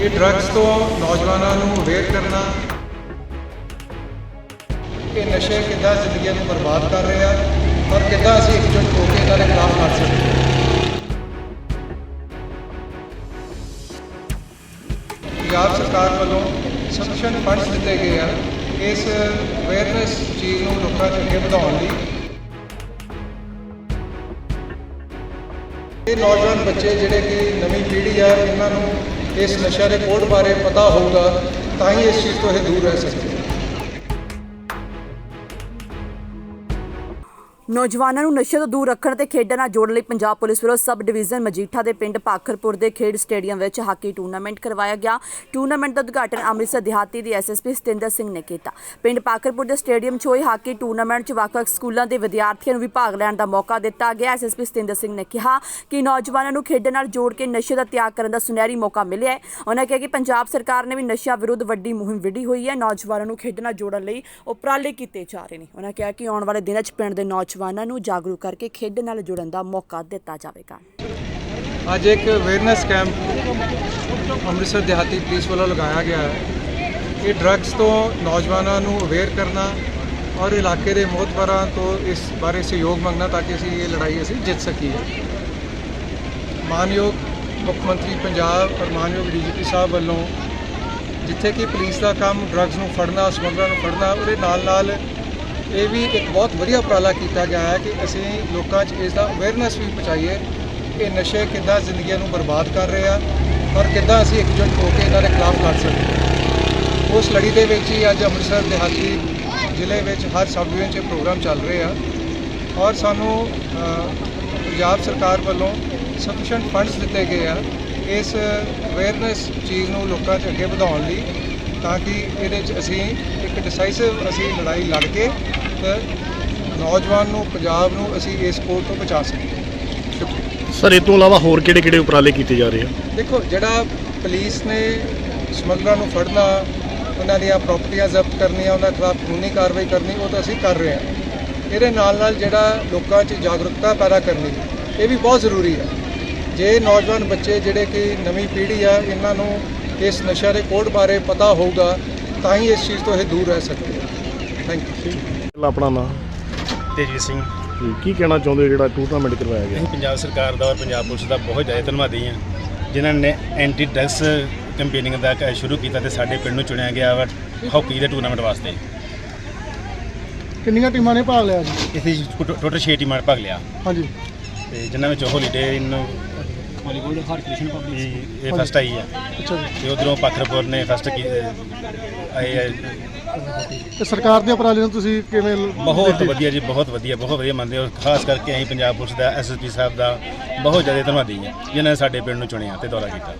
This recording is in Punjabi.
ਇਹ ਡਰੱਗਸ ਤੋਂ ਨੌਜਵਾਨਾਂ ਨੂੰ ਅਵੇਅਰ ਕਰਨਾ ਕਿ ਨਸ਼ੇ ਕਿੱਦਾਂ ਜ਼ਿੰਦਗੀ ਨੂੰ ਬਰਬਾਦ ਕਰ ਰਿਹਾ ਔਰ ਕਿੱਦਾਂ ਅਸੀਂ ਇਕਜੁੱਟ ਹੋ ਕੇ ਇਹਨਾਂ ਦੇ ਖਿਲਾਫ ਲੜ ਸਕਦੇ ਹਾਂ। ਪੰਜਾਬ ਸਰਕਾਰ ਵੱਲੋਂ ਸਫੀਸ਼ੀਐਂਟ ਫੰਡਸ ਦਿੱਤੇ ਗਏ ਆ ਇਸ ਅਵੇਅਰਨੈਸ ਚੀਜ਼ ਨੂੰ ਲੋਕਾਂ 'ਚ ਅੱਗੇ ਵਧਾਉਣ ਲਈ। ਇਹ ਨੌਜਵਾਨ ਬੱਚੇ ਜਿਹੜੇ ਕਿ ਨਵੀਂ ਪੀੜ੍ਹੀ ਆ, ਇਹਨਾਂ ਨੂੰ ਇਸ ਨਸ਼ਾ ਦੇ ਕੋਡ ਬਾਰੇ ਪਤਾ ਹੋਊਗਾ, ਤਾਂ ਹੀ ਇਸ ਚੀਜ਼ ਤੋਂ ਇਹ ਦੂਰ ਰਹਿ ਸਕਦੇ। ਨੌਜਵਾਨਾਂ ਨੂੰ ਨਸ਼ੇ ਤੋਂ ਦੂਰ ਰੱਖਣ ਤੇ ਖੇਡਾਂ ਨਾਲ ਜੋੜਨ ਲਈ ਪੰਜਾਬ ਪੁਲਿਸ ਵੱਲੋਂ ਸਬ ਡਿਵੀਜ਼ਨ ਮਜੀਠਾ ਦੇ ਪਿੰਡ ਪਾਖਰਪੁਰ ਦੇ ਖੇਡ ਸਟੇਡੀਅਮ ਵਿੱਚ ਹਾਕੀ ਟੂਰਨਾਮੈਂਟ ਕਰਵਾਇਆ ਗਿਆ। ਟੂਰਨਾਮੈਂਟ ਦਾ ਉਦਘਾਟਨ ਅੰਮ੍ਰਿਤਸਰ ਦਿਹਾਤੀ ਦੀ ਐਸਐਸਪੀ ਸਤਿੰਦਰ ਸਿੰਘ ਨੇ ਕੀਤਾ। ਪਿੰਡ ਪਾਖਰਪੁਰ ਦੇ ਸਟੇਡੀਅਮ 'ਚ ਹੋਏ ਹਾਕੀ ਟੂਰਨਾਮੈਂਟ 'ਚ ਵੱਖ-ਵੱਖ ਸਕੂਲਾਂ ਦੇ ਵਿਦਿਆਰਥੀਆਂ ਨੂੰ ਵੀ ਭਾਗ ਲੈਣ ਦਾ ਮੌਕਾ ਦਿੱਤਾ ਗਿਆ। ਐਸਐਸਪੀ ਸਤਿੰਦਰ ਸਿੰਘ ਨੇ ਕਿਹਾ ਕਿ ਨੌਜਵਾਨਾਂ ਨੂੰ ਖੇਡਾਂ ਨਾਲ ਜੋੜ ਕੇ ਨਸ਼ੇ ਦਾ ਤਿਆਗ ਕਰਨ ਦਾ ਸੁਨਹਿਰੀ ਮੌਕਾ ਮਿਲਿਆ ਹੈ। ਉਹਨਾਂ ਕਿਹਾ ਕਿ ਪੰਜਾਬ ਸਰਕਾਰ ਨੇ ਵੀ ਨਸ਼ਿਆਂ ਵਿਰੁੱਧ ਵੱਡੀ ਮੁਹਿੰਮ ਵਿੱਢੀ ਹੋਈ ਹੈ। ਨੌਜਵਾਨਾਂ ਨੂੰ ਖੇਡਾਂ ਨਾਲ ਜੋੜਨ ਲਈ ਉਪਰਾਲੇ ਕੀਤੇ ਜਾ ਰਹੇ ਨੇ। ਉਹਨਾਂ ਕਿਹਾ ਕਿ ਆਉਣ ਵਾਲੇ ਦਿਨਾਂ 'ਚ ਪਿੰਡ ਦੇ ਨੌਜਵਾਨ ਨੌਜਵਾਨਾਂ ਨੂੰ ਜਾਗਰੂਕ ਕਰਕੇ ਖੇਡ ਨਾਲ ਜੁੜਨ ਦਾ ਮੌਕਾ ਦਿੱਤਾ ਜਾਵੇਗਾ। ਅੱਜ ਇੱਕ ਅਵੇਅਰਨੈਸ ਕੈਂਪ ਅੰਮ੍ਰਿਤਸਰ ਦਿਹਾਤੀ ਪੁਲਿਸ ਵੱਲੋਂ ਲਗਾਇਆ ਗਿਆ ਹੈ। ਇਹ ਡਰੱਗਸ ਤੋਂ ਨੌਜਵਾਨਾਂ ਨੂੰ ਅਵੇਅਰ ਕਰਨਾ ਔਰ ਇਲਾਕੇ ਦੇ ਮੋਹਤਬਰਾਂ ਤੋਂ ਇਸ ਬਾਰੇ ਸਹਿਯੋਗ ਮੰਗਣਾ ਤਾਂ ਕਿ ਅਸੀਂ ਇਹ ਲੜਾਈ ਅਸੀਂ ਜਿੱਤ ਸਕੀਏ। ਮਾਨਯੋਗ ਮੁੱਖ ਮੰਤਰੀ ਪੰਜਾਬ ਔਰ ਮਾਨਯੋਗ ਡੀਜੀਪੀ ਸਾਹਿਬ ਵੱਲੋਂ ਜਿੱਥੇ ਕਿ ਪੁਲਿਸ ਦਾ ਕੰਮ ਡਰੱਗਸ ਨੂੰ ਫੜਨਾ ਸਮਗਲਰਾਂ ਨੂੰ ਫੜਨਾ, ਉਹਦੇ ਨਾਲ ਨਾਲ ਇਹ ਵੀ ਇੱਕ ਬਹੁਤ ਵਧੀਆ ਉਪਰਾਲਾ ਕੀਤਾ ਗਿਆ ਹੈ ਕਿ ਅਸੀਂ ਲੋਕਾਂ 'ਚ ਇਸ ਦਾ ਅਵੇਅਰਨੈਸ ਵੀ ਪਹੁੰਚਾਈਏ ਕਿ ਨਸ਼ੇ ਕਿੱਦਾਂ ਜ਼ਿੰਦਗੀਆਂ ਨੂੰ ਬਰਬਾਦ ਕਰ ਰਹੇ ਆ ਔਰ ਕਿੱਦਾਂ ਅਸੀਂ ਇਕਜੁੱਟ ਹੋ ਕੇ ਇਹਨਾਂ ਦੇ ਖਿਲਾਫ ਲੜ ਸਕਦੇ ਉਸ ਲੜੀ ਦੇ ਵਿੱਚ ਹੀ ਅੱਜ ਅੰਮ੍ਰਿਤਸਰ ਦਿਹਾਤੀ ਜ਼ਿਲ੍ਹੇ ਵਿੱਚ ਹਰ ਸਬ ਡਿਵੀਜ਼ਨ 'ਚ ਪ੍ਰੋਗਰਾਮ ਚੱਲ ਰਹੇ ਆ ਔਰ ਸਾਨੂੰ ਪੰਜਾਬ ਸਰਕਾਰ ਵੱਲੋਂ ਸਫੀਸ਼ੀਐਂਟ ਫੰਡਸ ਦਿੱਤੇ ਗਏ ਆ ਇਸ ਅਵੇਅਰਨੈਸ ਚੀਜ਼ ਨੂੰ ਲੋਕਾਂ 'ਚ ਅੱਗੇ ਵਧਾਉਣ ਲਈ ਤਾਂ ਕਿ ਇਹਦੇ 'ਚ ਅਸੀਂ ਇੱਕ ਡਿਸਾਈਸਿਵ ਅਸੀਂ ਲੜਾਈ ਲੜ ਕੇ ਨੌਜਵਾਨ ਨੂੰ ਪੰਜਾਬ ਨੂੰ ਅਸੀਂ ਇਸ ਕੋਲ ਤੋਂ ਬਚਾ ਸਕੀਏ। ਸਰ ਇਹ ਤੋਂ ਇਲਾਵਾ ਹੋਰ ਕਿਹੜੇ ਕਿਹੜੇ ਉਪਰਾਲੇ ਕੀਤੇ ਜਾ ਰਹੇ ਆ? ਦੇਖੋ ਜਿਹੜਾ ਪੁਲਿਸ ਨੇ ਸਮਗਲਰਾਂ ਨੂੰ ਫੜਨਾ ਉਹਨਾਂ ਦੀਆਂ ਪ੍ਰਾਪਰਟੀਆਂ ਜ਼ਬਤ ਕਰਨੀਆਂ ਉਹਨਾਂ ਖਿਲਾਫ ਕਾਨੂੰਨੀ ਕਾਰਵਾਈ ਕਰਨੀ ਉਹ ਤਾਂ ਅਸੀਂ ਕਰ ਰਹੇ ਹਾਂ। ਇਹਦੇ ਨਾਲ ਨਾਲ ਜਿਹੜਾ ਲੋਕਾਂ 'ਚ ਜਾਗਰੂਕਤਾ ਪੈਦਾ ਕਰਨੀ ਇਹ ਵੀ ਬਹੁਤ ਜ਼ਰੂਰੀ ਹੈ। ਜੇ ਨੌਜਵਾਨ ਬੱਚੇ ਜਿਹੜੇ ਕਿ ਨਵੀਂ ਪੀੜ੍ਹੀ ਆ ਇਹਨਾਂ ਨੂੰ ਇਸ ਨਸ਼ਿਆਂ ਦੇ ਕੋਡ ਬਾਰੇ ਪਤਾ ਹੋਊਗਾ ਤਾਂ ਹੀ ਇਸ ਚੀਜ਼ ਤੋਂ ਇਹ ਦੂਰ ਰਹਿ ਸਕਦੇ ਥੈਂਕ ਯੂ ਆਪਣਾ ਨਾਮ ਤੇਜਵੀਰ ਸਿੰਘ। ਤੇ ਕੀ ਕਹਿਣਾ ਚਾਹੁੰਦੇ ਹੋ ਜਿਹੜਾ ਟੂਰਨਾਮੈਂਟ ਕਰਵਾਇਆ ਗਿਆ? ਅਸੀਂ ਪੰਜਾਬ ਸਰਕਾਰ ਦਾ ਔਰ ਪੰਜਾਬ ਪੁਲਿਸ ਦਾ ਬਹੁਤ ਜ਼ਿਆਦਾ ਧੰਨਵਾਦੀ ਹਾਂ। ਜਿਨ੍ਹਾਂ ਨੇ ਐਂਟੀ ਡਰੱਗਸ ਕੈਂਪੇਨਿੰਗ ਦਾ ਕ- ਸ਼ੁਰੂ ਕੀਤਾ ਤੇ ਸਾਡੇ ਪਿੰਡ ਨੂੰ ਚੁਣਿਆ ਗਿਆ ਵਾ ਹਾਕੀ ਦੇ ਟੂਰਨਾਮੈਂਟ ਵਾਸਤੇ। ਕਿੰਨੀਆਂ ਟੀਮਾਂ ਨੇ ਭਾਗ ਲਿਆ ਜੀ? ਇਸ ਵਿੱਚ ਟੋ- ਟੋਟਲ 6 ਟੀਮਾਂ ਨੇ ਭਾਗ ਲਿਆ। ਹਾਂਜੀ। ਤੇ ਜਿਨ੍ਹਾਂ ਵਿੱਚ holiday inn Hollywood Harkrishan public ਇਹ ਫਸਟ ਆਈ ਆ ਅੱਛਾ ਜੀ ਤੇ ਉਧਰੋਂ ਪਾਖਰਪੁਰ ਨੇ ਫਸਟ ਆਏ ਆ। ਤੇ ਸਰਕਾਰ ਦੇ ਉਪਰਾਲੇ ਨੂੰ ਤੁਸੀਂ ਕਿਵੇਂ ਬਹੁਤ? ਵਧੀਆ ਜੀ ਬਹੁਤ ਵਧੀਆ ਬਹੁਤ ਵਧੀਆ ਮੰਨਦੇ ਹਾਂ ਖਾਸ ਕਰਕੇ ਅਸੀਂ ਪੰਜਾਬ ਪੁਲਿਸ ਦਾ ਐਸਐਸਪੀ ਸਾਹਿਬ ਦਾ ਬਹੁਤ ਜ਼ਿਆਦਾ ਧੰਨਵਾਦੀ ਹਾਂ ਜਿਨ੍ਹਾਂ ਨੇ ਸਾਡੇ ਪਿੰਡ ਨੂੰ ਚੁਣਿਆ ਤੇ ਦੌਰਾ ਕੀਤਾ